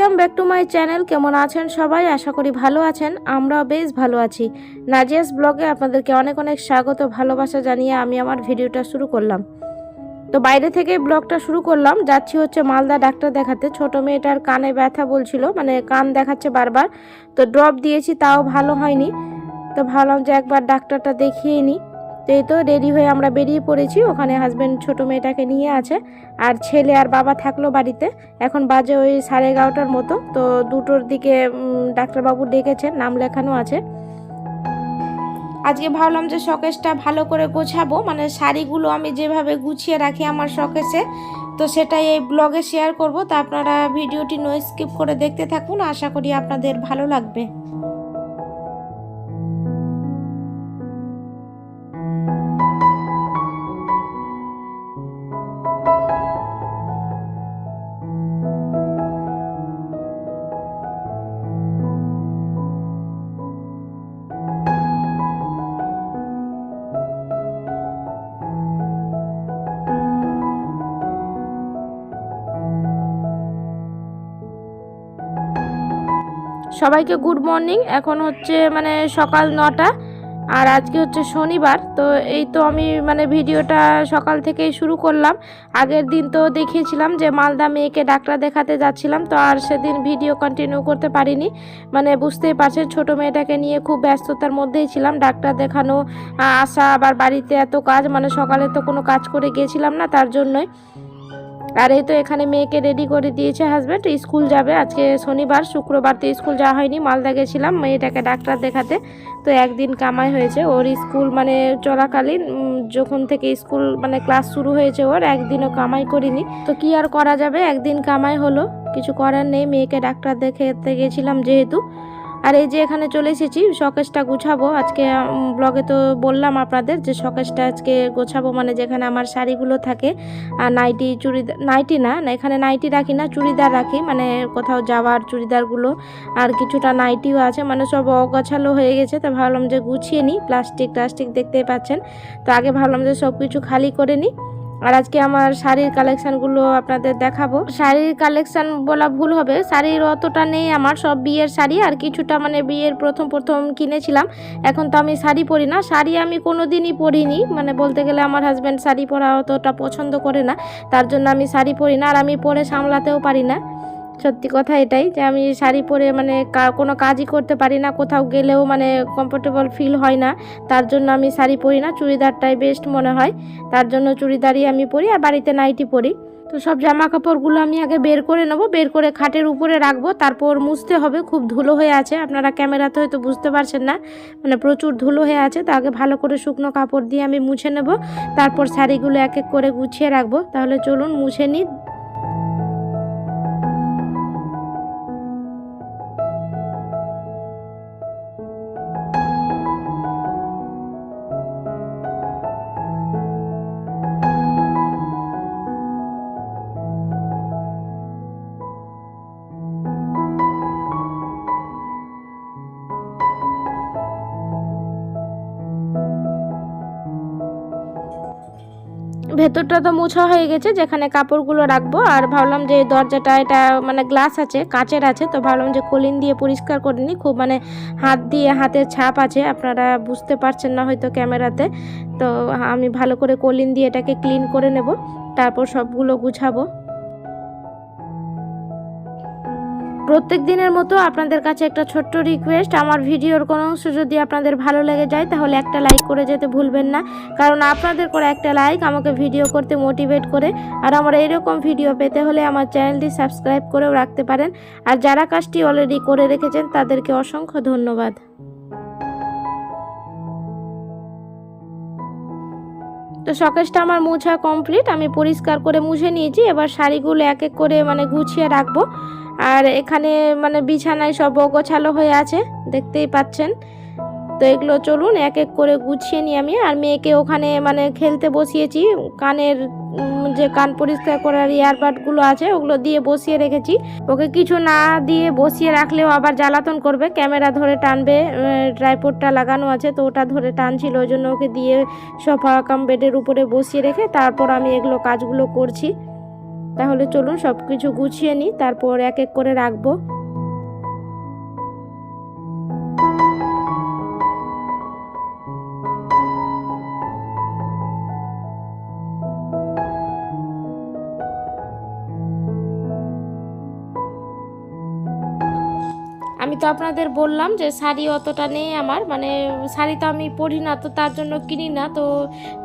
Welcome back to my channel কেমন আছেন সবাই? আশা করি ভালো আছেন। আমরাও বেশ ভালো আছি। নাজিয়াস ব্লগে আপনাদেরকে অনেক অনেক স্বাগত, ভালোবাসা জানিয়ে আমি আমার ভিডিওটা শুরু করলাম। তো বাইরে থেকে ব্লগটা শুরু করলাম। যাচ্ছি হচ্ছে মালদা ডাক্তার দেখাতে। ছোট মেয়েটার কানে ব্যথা বলছিল মানে কান দেখাচ্ছে বারবার। তো ড্রপ দিয়েছি, তাও ভালো হয়নি। তো ভাবলাম যে একবার ডাক্তারটা দেখিয়ে নিই এই তো রেডি হয়ে আমরা বেরিয়ে পড়েছি। ওখানে হাজব্যান্ড ছোট মেয়েটাকে নিয়ে আছে আর ছেলে আর বাবা থাকল বাড়িতে। এখন বাজে ওই সাড়ে এগারোটার মতো। তো দুটোর দিকে ডাক্তারবাবু ডেকেছেন, নাম লেখানো আছে। আজকে ভাবলাম যে শকেসটা ভালো করে গোছাবো। মানে শাড়িগুলো আমি যেভাবে গুছিয়ে রাখি আমার শকেসে তো সেটাই এই ব্লগে শেয়ার করব। তো আপনারা ভিডিওটি নো স্কিপ করে দেখতে থাকুন। আশা করি আপনাদের ভালো লাগবে। সবাইকে গুড মর্নিং। এখন হচ্ছে মানে সকাল নটা আর আজকে হচ্ছে শনিবার। তো এই তো আমি মানে ভিডিওটা সকাল থেকেই শুরু করলাম। আগের দিন তো দেখিয়েছিলাম যে মালদা মেয়েকে ডাক্তার দেখাতে যাচ্ছিলাম। তো আর সেদিন ভিডিও কন্টিনিউ করতে পারিনি। মানে বুঝতেই পারছেন, ছোট মেয়েটাকে নিয়ে খুব ব্যস্ততার মধ্যেই ছিলাম। ডাক্তার দেখানো আসা, আবার বাড়িতে এত কাজ মানে সকালে তো কোনো কাজ করে গিয়েছিলাম না, তার জন্যই। আর এই তো এখানে মেয়েকে রেডি করে দিয়েছে হাজব্যান্ড স্কুল যাবে। আজকে শনিবার, শুক্রবার তো স্কুল যাওয়া হয়নি, মালদা গেছিলাম মেয়েটাকে ডাক্তার দেখাতে। তো একদিন কামাই হয়েছে, ওর স্কুল মানে চলাকালীন যখন থেকে স্কুল মানে ক্লাস শুরু হয়েছে ওর, একদিনও কামাই করিনি। তো কি আর করা যাবে? একদিন কামাই হলো, কিছু করার নেই, মেয়েকে ডাক্তার দেখাতে গেছিলাম যেহেতু। আর এই যে এখানে চলে এসেছি শকেসটা গুছাবো। আজকে ব্লগে তো বললাম আপনাদের যে শকেসটা আজকে গোছাবো মানে যেখানে আমার শাড়িগুলো থাকে। আর নাইটি চুড়িদার নাইটি না না, এখানে নাইটি রাখি না, চুড়িদার রাখি মানে কোথাও যাওয়ার চুড়িদারগুলো। আর কিছুটা নাইটিও আছে মানে সব অগোছালো হয়ে গেছে, তো ভাবলাম যে গুছিয়ে নিই প্লাস্টিক টাস্টিক দেখতেই পাচ্ছেন। তো আগে ভাবলাম যে সব কিছু খালি করে নিই। আর আজকে আমার শাড়ির কালেকশনগুলো আপনাদের দেখাবো। শাড়ির কালেকশন বলা ভুল হবে, শাড়ির অতটা নেই আমার, সব বিয়ের শাড়ি, আর কিছুটা মানে বিয়ের প্রথম প্রথম কিনেছিলাম। এখন তো আমি শাড়ি পরি না, শাড়ি আমি কোনো দিনই পরিনি মানে বলতে গেলে আমার হাজব্যান্ড শাড়ি পরা অতটা পছন্দ করে না, তার জন্য আমি শাড়ি পরি না, আর আমি পরে সামলাতেও পারি না। সত্যি কথা এটাই যে আমি শাড়ি পরে মানে কোনো কাজই করতে পারি না, কোথাও গেলেও মানে কমফোর্টেবল ফিল হয় না। তার জন্য আমি শাড়ি পরি না, চুড়িদারটাই বেস্ট মনে হয়। তার জন্য চুড়িদারই আমি পরি আর বাড়িতে নাইটি পরি। তো সব জামা কাপড়গুলো আমি আগে বের করে নেব, বের করে খাটের উপরে রাখব, তারপর মুছতে হবে। খুব ধুলো হয়ে আছে, আপনারা ক্যামেরাতে হয়তো বুঝতে পারছেন না। মানে প্রচুর ধুলো হয়ে আছে, তো আগে ভালো করে শুকনো কাপড় দিয়ে আমি মুছে নেব। তারপর শাড়িগুলো এক এক করে গুছিয়ে রাখব। তাহলে চলুন মুছে নিই। ভেতরটা তো মোছা হয়ে গেছে, যেখানে কাপড়গুলো রাখব। আর ভাবলাম যে দরজাটা, এটা মানে গ্লাস আছে, কাচের আছে, তো ভাবলাম যে কলিন দিয়ে পরিষ্কার করে নিই। খুব মানে হাত দিয়ে হাতের ছাপ আছে, আপনারা বুঝতে পারছেন না হয়তো ক্যামেরাতে। তো আমি ভালো করে কলিন দিয়ে এটাকে ক্লিন করে নেব। তারপর সবগুলো গুছাবো। প্রত্যেক দিনের মতো আপনাদের কাছে একটা ছোট্ট রিকোয়েস্ট আমার ভিডিওর কোনো অংশ যদি আপনাদের ভালো লেগে যায়, তাহলে একটা লাইক করে যেতে ভুলবেন না। কারণ আপনাদের করে একটা লাইক আমাকে ভিডিও করতে মোটিভেট করে। আর আমার এরকম ভিডিও পেতে হলে আমার চ্যানেলটি সাবস্ক্রাইব করেও রাখতে পারেন। আর যারা কাজটি অলরেডি করে রেখেছেন, তাদেরকে অসংখ্য ধন্যবাদ। তো শকেসটা আমার মোছা কমপ্লিট আমি পরিষ্কার করে মুছে নিয়েছি। এবার শাড়িগুলো এক এক করে মানে গুছিয়ে রাখব। আর এখানে মানে বিছানায় সব গোছালো হয়ে আছে, দেখতেই পাচ্ছেন। তো এগুলো চলুন, এক এক করে গুছিয়ে নিই আমি। আর মেয়েকে ওখানে মানে খেলতে বসিয়েছি, কানের যে কান পরিষ্কার করার ইয়ারবাডগুলো আছে, ওগুলো দিয়ে বসিয়ে রেখেছি। ওকে কিছু না দিয়ে বসিয়ে রাখলেও আবার জ্বালাতন করবে, ক্যামেরা ধরে টানবে ট্রাইপোডটা লাগানো আছে, তো ওটা ধরে টানছিল, ওই জন্য ওকে দিয়ে সোফা, কাম, বেডের উপরে বসিয়ে রেখে তারপর আমি এগুলো কাজগুলো করছি। তাহলে চলুন সব কিছু গুছিয়ে নিই তারপর এক এক করে রাখব। তো আপনাদের বললাম যে শাড়ি অতটা নেই আমার। মানে শাড়ি তো আমি পরি না, তো তার জন্য কিনি না। তো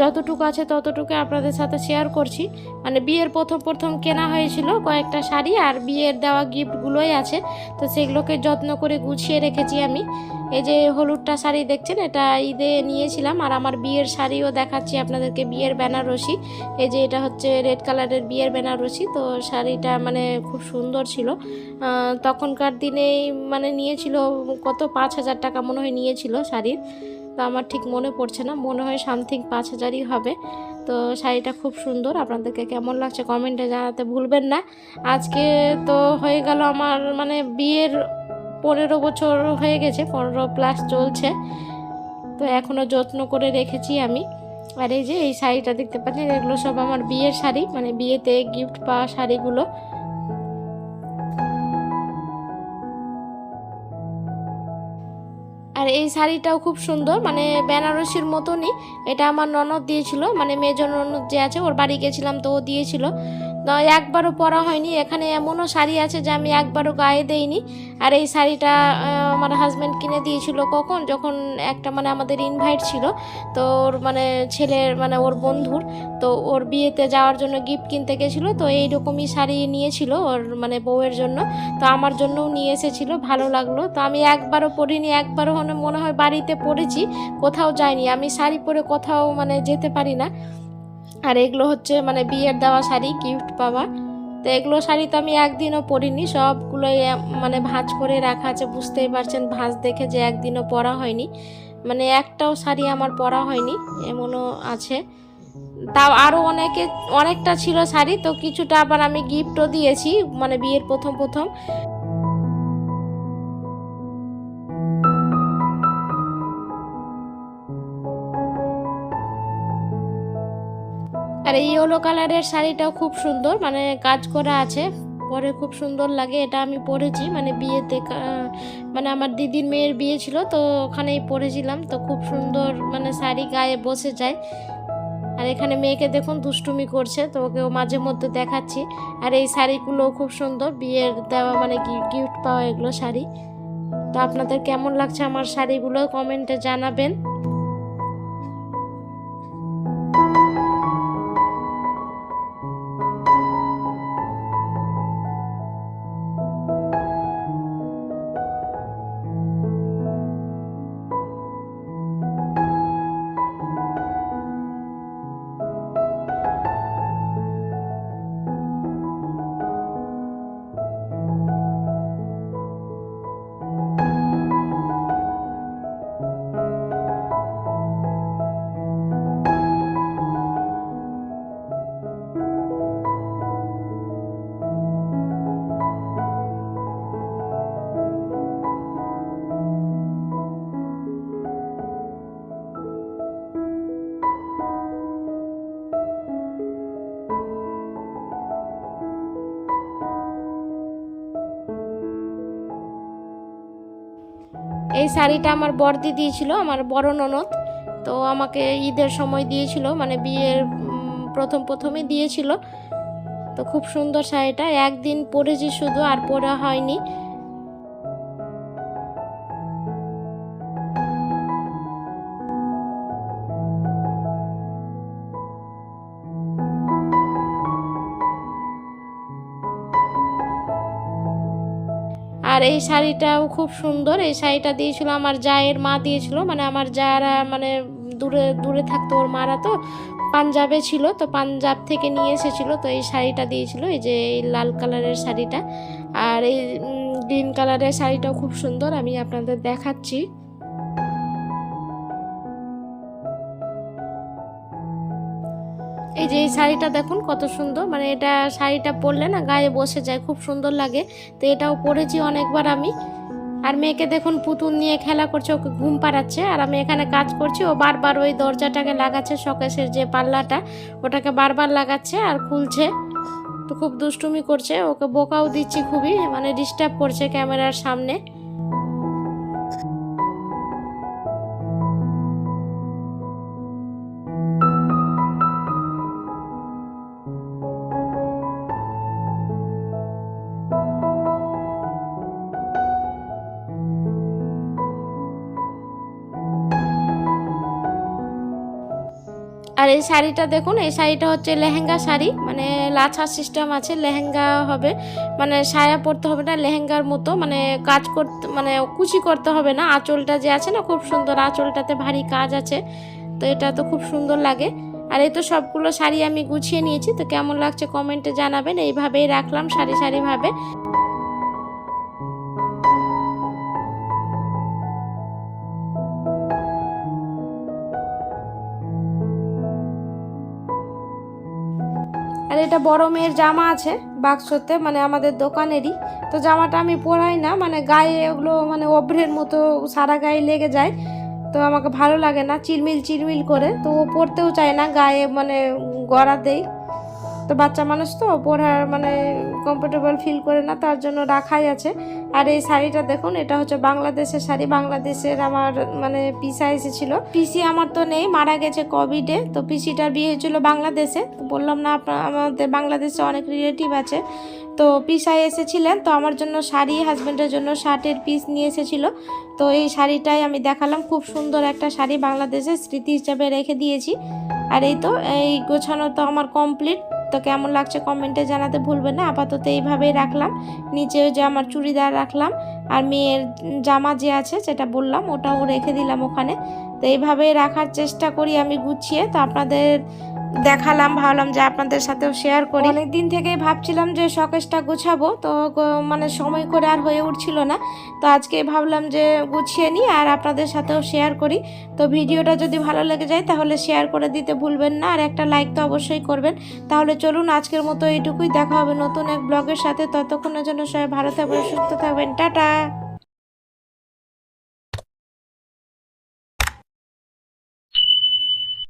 যতটুকু আছে ততটুকু আপনাদের সাথে শেয়ার করছি। মানে বিয়ের প্রথম প্রথম কেনা হয়েছিল কয়েকটা শাড়ি আর বিয়ের দেওয়া গিফটগুলোই আছে। তো সেগুলোকে যত্ন করে গুছিয়ে রেখেছি আমি। এই যে হলুদটা শাড়ি দেখছেন, এটা ঈদে নিয়েছিলাম আর আমার বিয়ের শাড়িও দেখাচ্ছি আপনাদেরকে, বিয়ের বেনারসি। এই যে এটা হচ্ছে রেড কালারের বিয়ের বেনারসি। তো শাড়িটা মানে খুব সুন্দর ছিল। তখনকার দিনেই মানে নিয়েছিল, কত পাঁচ হাজার টাকা মনে হয় নিয়েছিল শাড়ির। তো আমার ঠিক মনে পড়ছে না, মনে হয় সামথিং পাঁচ হাজারই হবে। তো শাড়িটা খুব সুন্দর, আপনাদেরকে কেমন লাগছে কমেন্টে জানাতে ভুলবেন না। আজকে তো হয়ে গেল আমার মানে বিয়ের পনেরো বছর হয়ে গেছে, পনেরো প্লাস চলছে। তো এখনও যত্ন করে রেখেছি আমি। আর এই যে এই শাড়িটা দেখতে পাচ্ছেন, এগুলো সব আমার বিয়ের শাড়ি মানে বিয়েতে গিফট পাওয়া শাড়িগুলো। এই শাড়িটাও খুব সুন্দর মানে বেনারসির মতনই। এটা আমার ননদ দিয়েছিল মানে মেজর ননদ যে আছে, ওর বাড়ি গেছিলাম তো ও দিয়েছিল। তো একবারও পরা হয়নি। এখানে এমনও শাড়ি আছে যে আমি একবারও গায়ে দেইনি। আর এই শাড়িটা আমার হাজব্যান্ড কিনে দিয়েছিল কখন? যখন একটা মানে আমাদের ইনভাইট ছিল। তো ওর মানে ছেলের মানে ওর বন্ধুর, তো ওর বিয়েতে যাওয়ার জন্য গিফট কিনতে গেছিল। তো এইরকমই শাড়ি নিয়েছিল ওর মানে বউয়ের জন্য। তো আমার জন্যও নিয়ে এসেছিল, ভালো লাগল। তো আমি একবারও পরিনি, একবারও মনে মনে হয় বাড়িতে পরেছি কোথাও যাইনি। আমি শাড়ি পরে কোথাও মানে যেতে পারি না। আর এগুলো হচ্ছে মানে বিয়ের দেওয়া শাড়ি গিফট পাওয়া। তো এগুলো শাড়ি তো আমি একদিনও পরিনি, সবগুলোই মানে ভাঁজ করে রাখা আছে, বুঝতেই পারছেন, ভাঁজ দেখে যে একদিনও পরা হয়নি। মানে একটাও শাড়ি আমার পরা হয়নি, এমনও আছে। তাও আরও অনেকে, অনেকটা ছিল শাড়ি, তো কিছুটা আবার আমি গিফটও দিয়েছি মানে বিয়ের প্রথম প্রথম। আর এই ইয়েলো কালারের শাড়িটাও খুব সুন্দর মানে কাজ করা আছে। পরে খুব সুন্দর লাগে, এটা আমি পরেছি মানে বিয়েতে মানে আমার দিদির মেয়ের বিয়ে ছিল, তো ওখানেই পরেছিলাম। তো খুব সুন্দর মানে শাড়ি গায়ে বসে যায়। আর এখানে মেয়েকে দেখুন দুষ্টুমি করছে, তো ওকেও মাঝে মধ্যে দেখাচ্ছি। আর এই শাড়িগুলোও খুব সুন্দর, বিয়ের দেওয়া মানে গিফট পাওয়া এগুলো শাড়ি। তো আপনাদের কেমন লাগছে আমার শাড়িগুলো, কমেন্টে জানাবেন। এই শাড়িটা আমার বর্দি দিয়েছিল, আমার বড় ননদ। তো আমাকে ঈদের সময় দিয়েছিল মানে বিয়ের প্রথম প্রথমে দিয়েছিল। তো খুব সুন্দর শাড়িটা, একদিন পরেছি শুধু, আর পরা হয়নি। আর এই শাড়িটাও খুব সুন্দর। এই শাড়িটা দিয়েছিল আমার জায়ের মা দিয়েছিল। মানে আমার যারা মানে দূরে দূরে থাকতো ওর মারা তো। পাঞ্জাবে ছিল, তো পাঞ্জাব থেকে নিয়ে এসেছিল, তো এই শাড়িটা দিয়েছিল। এই যে এই লাল কালারের শাড়িটা। আর এই গ্রিন কালারের শাড়িটাও খুব সুন্দর। আমি আপনাদের দেখাচ্ছি। এই যে এই শাড়িটা দেখুন কত সুন্দর। মানে এটা শাড়িটা পরলে না গায়ে বসে যায়, খুব সুন্দর লাগে। তো এটাও পরেছি অনেকবার আমি। আর মেয়েকে দেখুন পুতুল নিয়ে খেলা করছে, ওকে ঘুম পাড়াচ্ছে। আর আমি এখানে কাজ করছি, ও বারবার ওই দরজাটাকে লাগাচ্ছে শকেসের যে পাল্লাটা, ওটাকে বারবার লাগাচ্ছে আর খুলছে। তো খুব দুষ্টুমি করছে, ওকে বোকাও দিচ্ছি খুবই মানে ডিস্টার্ব করছে ক্যামেরার সামনে। আর এই শাড়িটা দেখুন, এই শাড়িটা হচ্ছে লেহেঙ্গা শাড়ি মানে লাছা সিস্টেম আছে, লেহেঙ্গা হবে মানে সায়া পরতে হবে না, লেহেঙ্গার মতো মানে কাজ করতে মানে কুচি করতে হবে না, আঁচলটা যে আছে না, খুব সুন্দর আঁচলটাতে ভারী কাজ আছে, তো এটা তো খুব সুন্দর লাগে। আর এই তো সবগুলো শাড়ি আমি গুছিয়ে নিয়েছি, তো কেমন লাগছে কমেন্টে জানাবেন, এইভাবেই রাখলাম সারি সারিভাবে। এটা বড় মেয়ের জামা আছে, বাক্সতে মানে আমাদের দোকানেরই। তো জামাটা আমি পরাই না মানে গায়ে ওগুলো মানে অভ্রের মতো সারা গায়ে লেগে যায়। তো আমাকে ভালো লাগে না, চিরমিল চিরমিল করে। তো ও পরতেও চায় না, গায়ে মানে গড়া দেই। তো বাচ্চা মানুষ তো পরার মানে কমফোর্টেবল ফিল করে না, তার জন্য রাখাই আছে। আর এই শাড়িটা দেখুন, এটা হচ্ছে বাংলাদেশের শাড়ি, বাংলাদেশের আমার মানে পিসা এসেছিল পিসি আমার তো নেই, মারা গেছে কোভিডে তো পিসিটার বিয়ে হয়েছিল বাংলাদেশে। তো বললাম, না আপনার আমাদের বাংলাদেশে অনেক রিলেটিভ আছে। তো পিসাই এসেছিলেন, তো আমার জন্য শাড়ি হাজব্যান্ডের জন্য শার্টের পিস নিয়ে এসেছিল। তো এই শাড়িটাই আমি দেখালাম, খুব সুন্দর একটা শাড়ি বাংলাদেশের স্মৃতি হিসাবে রেখে দিয়েছি। আর এই তো, এই গোছানো তো আমার কমপ্লিট তো কেমন লাগছে কমেন্টে জানাতে ভুলবেন না। আপাতত এইভাবেই রাখলাম। নিচে যে আমার চুড়িদার রাখলাম আর মেয়ের জামা যে আছে যেটা বললাম, ওটাও রেখে দিলাম ওখানে। তো এইভাবেই রাখার চেষ্টা করি আমি গুছিয়ে। তো আপনাদের দেখালাম, ভাবলাম যে আপনাদের সাথেও শেয়ার করি। অনেক দিন থেকেই ভাবছিলাম যে শকেসটা গুছাবো, তো মানে সময় করে আর হয়ে উঠছিল না। তো আজকে ভাবলাম যে গুছিয়ে নিই আর আপনাদের সাথেও শেয়ার করি। তো ভিডিওটা যদি ভালো লেগে যায় তাহলে শেয়ার করে দিতে ভুলবেন না, আর একটা লাইক তো অবশ্যই করবেন। তাহলে চলুন আজকের মতো এইটুকুই, দেখা হবে নতুন এক ব্লগের সাথে। ততক্ষণের জন্য সবাই ভালো থাকবেন, সুস্থ থাকবেন, টাটা!